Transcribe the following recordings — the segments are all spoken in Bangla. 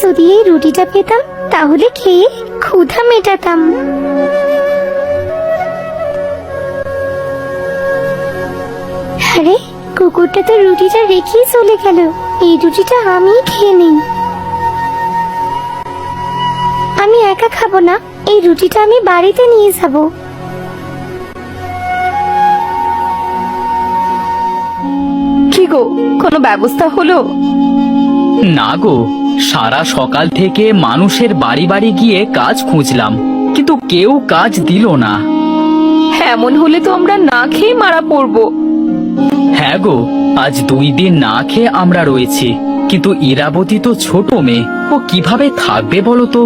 যদি এই রুটিটা পেতাম তাহলে খেয়ে ক্ষুধা মেটাতাম। আরে কুকুরটা তো রুটিটা রেখেই চলে গেল। এই রুটিটা আমি খেয়ে নিই। আমি একা খাব না এই রুটিটা আমি বাড়িতে নিয়ে যাব। কি গো কোনো ব্যবস্থা হলো? না গো সারা সকাল থেকে মানুষের বাড়ি বাড়ি গিয়ে কাজ খুঁজলাম কিন্তু কেউ কাজ দিল না। এমন হলে তো আমরা না খেয়ে মারা পড়ব। হ্যাঁ গো আজ দুই দিন না খেয়ে আমরা রয়েছি কিন্তু ইরাবতী তো ছোট মেয়ে ও কীভাবে থাকবে বলো তো?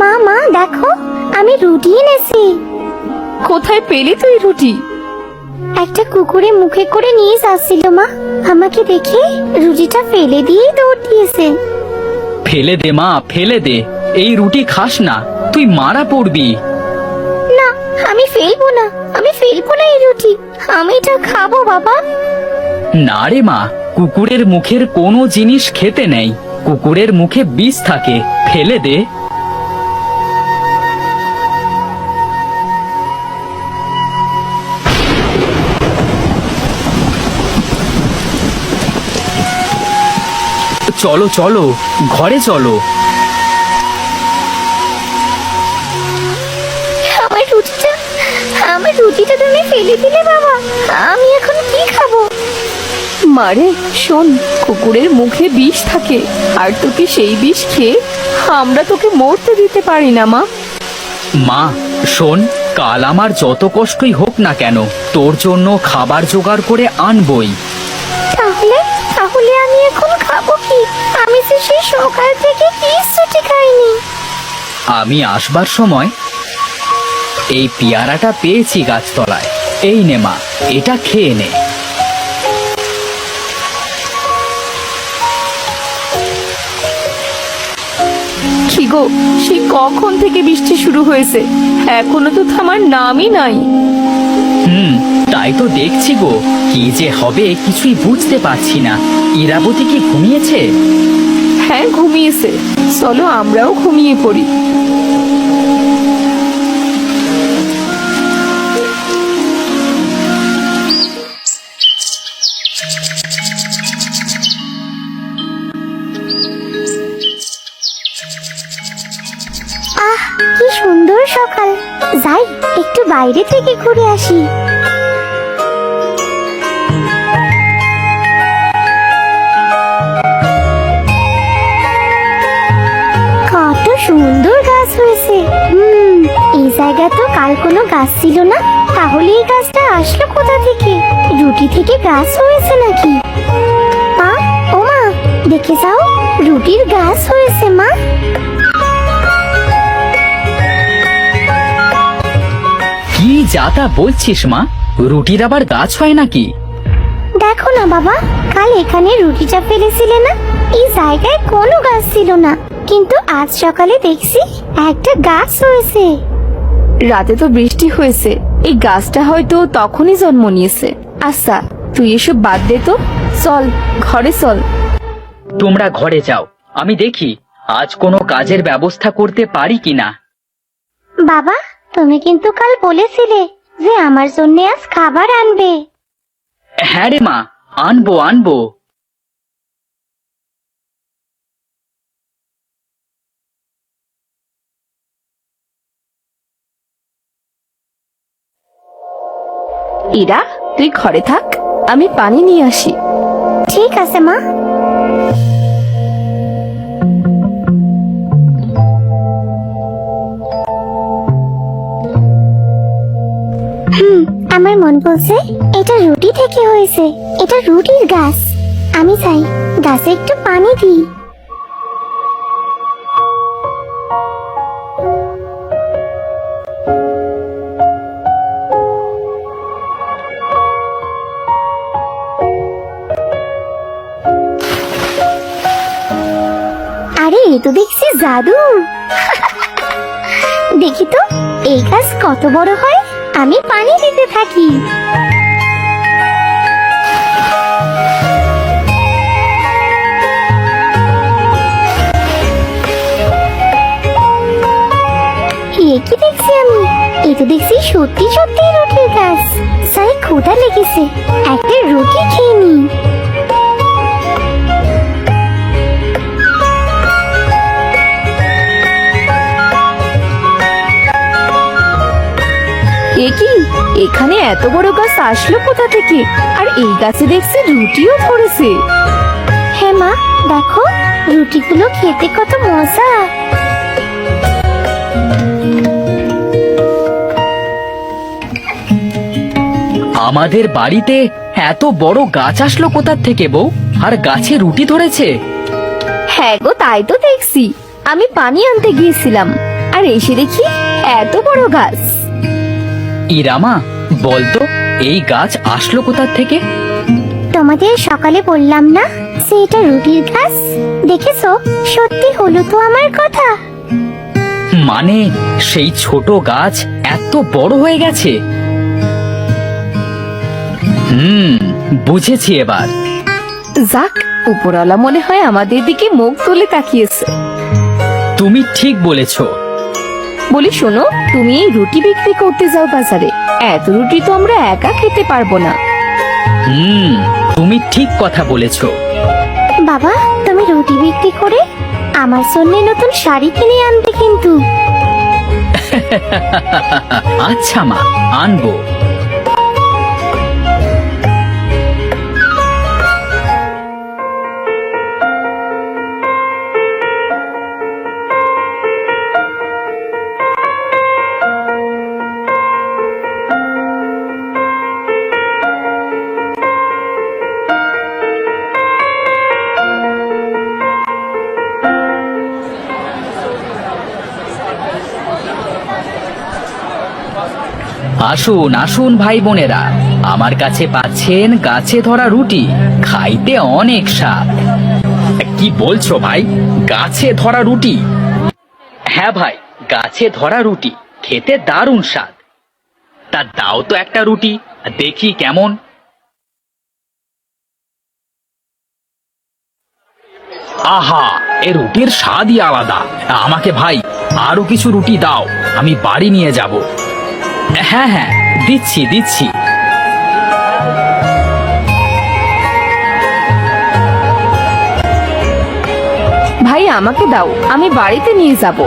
মা মা দেখো আমি রুটি এনেছি। কোথায় পেলি তুই রুটি? একটা কুকুরে মুখে করে নিয়ে যাচ্ছিল মা আমাকে দেখে রুটিটা ফেলে দিয়েই দৌড় দিয়েছে। ফেলে দে মা ফেলে দে। এই রুটি খাস না তুই মারা পড়বি। না আমি ফেলব না আমি ফেলব না এই রুটি। আমি এটা খাব বাবা। না রে মা কুকুরের মুখের কোনো জিনিস খেতে নেই। কুকুরের মুখে বিষ থাকে ফেলে দে। চলো চলো ঘরে চলো। আমার রুটিটা আমার রুটিটা তুমি ফেলে দিলে বাবা আমি এখন কি খাব? মারে শোন কুকুরের মুখে বিষ থাকে আর তোকে সেই বিষ খেয়ে আমরা তোকে মরতে দিতে পারি না মা। মা শোন কাল আমার যত কষ্টই হোক না কেন তোর জন্য খাবার জোগাড় করে আনবই। তাহলে আমি এখন খাব কি? আমি তো সেই সকাল থেকে কিছুটি খাইনি। আমি আসবার সময় এই পেয়ারাটা পেয়েছি গাছতলায়। এই নে মা এটা খেয়ে নে। কি গো সেই কখন থেকে বৃষ্টি শুরু হয়েছে? এখনও তো থামার নামই নাই। হুম তাই তো দেখছি গো। কি যে হবে কিছুই বুঝতে পারছি না। ইরাবতী কি ঘুমিয়েছে? হ্যাঁ ঘুমিয়েছে। চলো আমরাও ঘুমিয়ে পড়ি। আহ কি সুন্দর সকাল। যাই একটু বাইরে থেকে ঘুরে আসি। হয়েছে। হুম এই জায়গা তো কাল কোনো গাছ ছিল না। তাহলে এই গাছটা আসলো কোথা থেকে? রুটি থেকে গাছ হয়েছে নাকি? মা ও মা দেখে যাও রুটির গাছ হয়েছে মা। কি যাতা বলছিস মা? রুটির আবার গাছ হয় নাকি? দেখো না বাবা কাল এখানে রুটিটা ফেলেছিলে না? এই জায়গায় কোনো গাছ ছিল না। কিন্তু আজ সকালে দেখছি একটা গাছ হয়েছে। রাতে তো বৃষ্টি হয়েছে। এই গাছটা হয়তো তখনই জন্ম নিয়েছে। আচ্ছা তুই এসব বাদ দে তো। চল ঘরে চল। তোমরা ঘরে যাও। আমি দেখি আজ কোনো কাজের ব্যবস্থা করতে পারি কিনা। বাবা তুমি কিন্তু কাল বলেছিলে যে আমার জন্য আজ খাবার আনবে। হ্যাঁ রে মা আনব আনব। ইরা, তুই ঘরে থাক, আমি পানি নিয়ে আসি। ঠিক আছে, মা। আমার মন বলছে এটা রুটি থেকে হয়েছে। এটা রুটির গাছ। আমি চাই গাছে একটু পানি দিই। এ তো দেখছি জাদু। দেখি তো, এই গাছ কত বড় হয়, আমি পানি দিতে থাকি। কি দেখছি আমি? এ তো দেখছি সত্যি সত্যি রুটির গাছ। সাই খোটা লেগেছে, একটা রুটি খেয়ে নি। এ কি এখানে এত বড় গাছ আসলো কোথা থেকে? আর এই গাছে দেখছি রুটিও ধরেছে। হ্যাঁ মা দেখো রুটিগুলো খেতে কত মজা। আমাদের বাড়িতে এত বড় গাছ আসলো কোথার থেকে বউ? আর গাছে রুটি ধরেছে? হ্যাঁ গো তাই তো দেখছি। আমি পানি আনতে গিয়েছিলাম। আর এসে দেখি এত বড় গাছ। ইরামা বলতো এই গাছ আসলো কোথার থেকে? তোমাদের সকালে বললাম না যে এটা রুটির গাছ দেখেছ সত্যি হলো তো আমার কথা। মানে সেই ছোট গাছ এত বড় হয়ে গেছে? হুম বুঝেছি এবার। যাক উপরওয়ালা মনে হয় আমাদের দিকে মুখ তুলে তাকিয়েছে। তুমি ঠিক বলেছ। বলি শোনো তুমি এই রুটি বিক্রি করতে যাও বাজারে। এত রুটি তো আমরা একা খেতে পারব না। হুম তুমি ঠিক কথা বলেছ। বাবা তুমি রুটি বিক্রি করে আমার জন্য নতুন শাড়ি কিনে আনবে কিন্তু। আচ্ছা মা আনব। আসুন আসুন ভাই বোনেরা। আমার কাছে পাচ্ছেন গাছে ধরা রুটি, খাইতে অনেক স্বাদ। কি বলছো ভাই? গাছে ধরা রুটি? হ্যাঁ ভাই, গাছে ধরা রুটি, খেতে দারুণ স্বাদ। তা দাও তো একটা রুটি, দেখি কেমন। আহা, এ রুটির স্বাদই আলাদা। আমাকে ভাই, আরও কিছু রুটি দাও, আমি বাড়ি নিয়ে যাব। হ্যাঁ হ্যাঁ দিচ্ছি দিচ্ছি। ভাই আমাকে দাও আমি বাড়িতে নিয়ে যাব।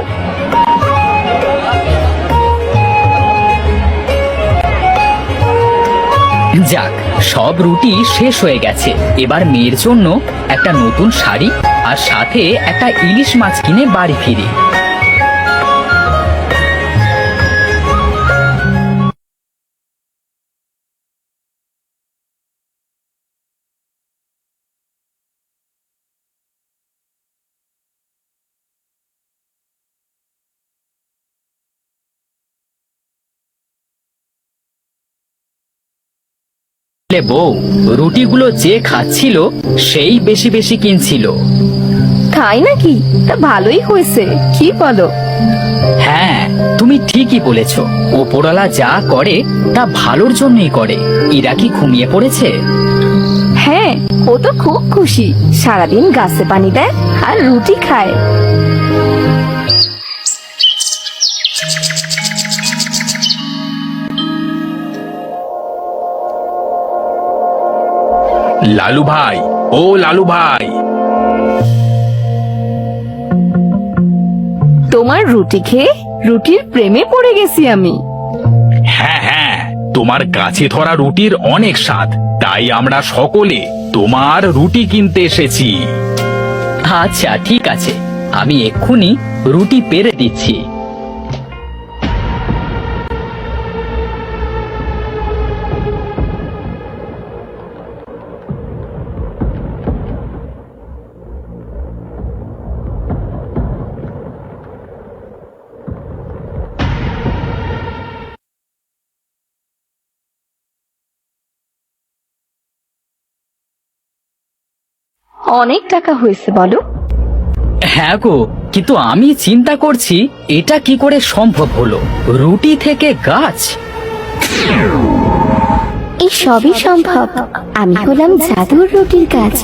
যাক সব রুটি শেষ হয়ে গেছে। এবার মেয়ের জন্য একটা নতুন শাড়ি আর সাথে একটা ইলিশ মাছ কিনে বাড়ি ফিরি। বউ রুটিগুলো যে খাচ্ছিল সেই বেশি বেশি কিনছিল। তাই নাকি? তা ভালোই হয়েছে কি বলো? হ্যাঁ তুমি ঠিকই বলেছ। ওপরওয়ালা যা করে তা ভালোর জন্যই করে। ইরা কি ঘুমিয়ে পড়েছে? হ্যাঁ ও তো খুব খুশি। সারাদিন গাছে পানি দেয় আর রুটি খায়। লালু ভাই ও লালু ভাই। তোমার রুটি খেয়ে রুটির প্রেমে পড়ে গেছি আমি। হ্যাঁ হ্যাঁ তোমার গাছে ধরা রুটির অনেক স্বাদ তাই আমরা সকলে তোমার রুটি কিনতে এসেছি। আচ্ছা ঠিক আছে। আমি এক্ষুনি রুটি পেরে দিচ্ছি। অনেক টাকা হয়েছে বলো। হ্যাঁ গো কিন্তু আমি চিন্তা করছি এটা কি করে সম্ভব হলো? রুটি থেকে গাছ? এই সবই সম্ভব। আমি হলাম জাদুর রুটির গাছ।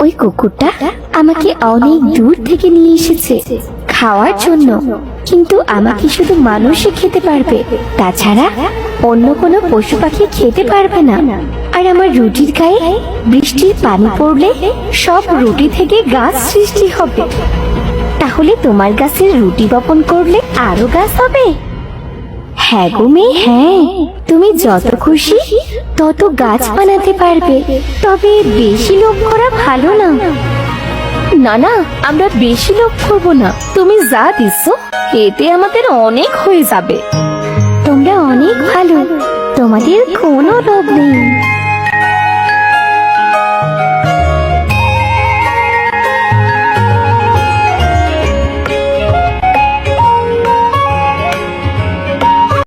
ওই কুকুরটা আমাকে অনেক দূর থেকে নিয়ে এসেছে খাওয়ার জন্য। কিন্তু আমাকে শুধু মানুষই খেতে পারবে। তাছাড়া অন্য কোনো পশু পাখি খেতে পারবে না। আর আমার রুটির গায়ে বৃষ্টির পানি পড়লে সব রুটি থেকে গাছ সৃষ্টি হবে। তাহলে তোমার গাছের রুটি বপন করলে আরও গাছ হবে? হ্যাঁ গো মেয়ে হ্যাঁ। তুমি যত খুশি তত গাছ বানাতে পারবে, তবে বেশি লোভ করা ভালো না। না না, আমরা বেশি লোভ করব না। তুমি যা দিচ্ছ, এতে আমাদের অনেক হয়ে যাবে। তোমরা অনেক ভালো, তোমাদের কোনো লোভ নেই।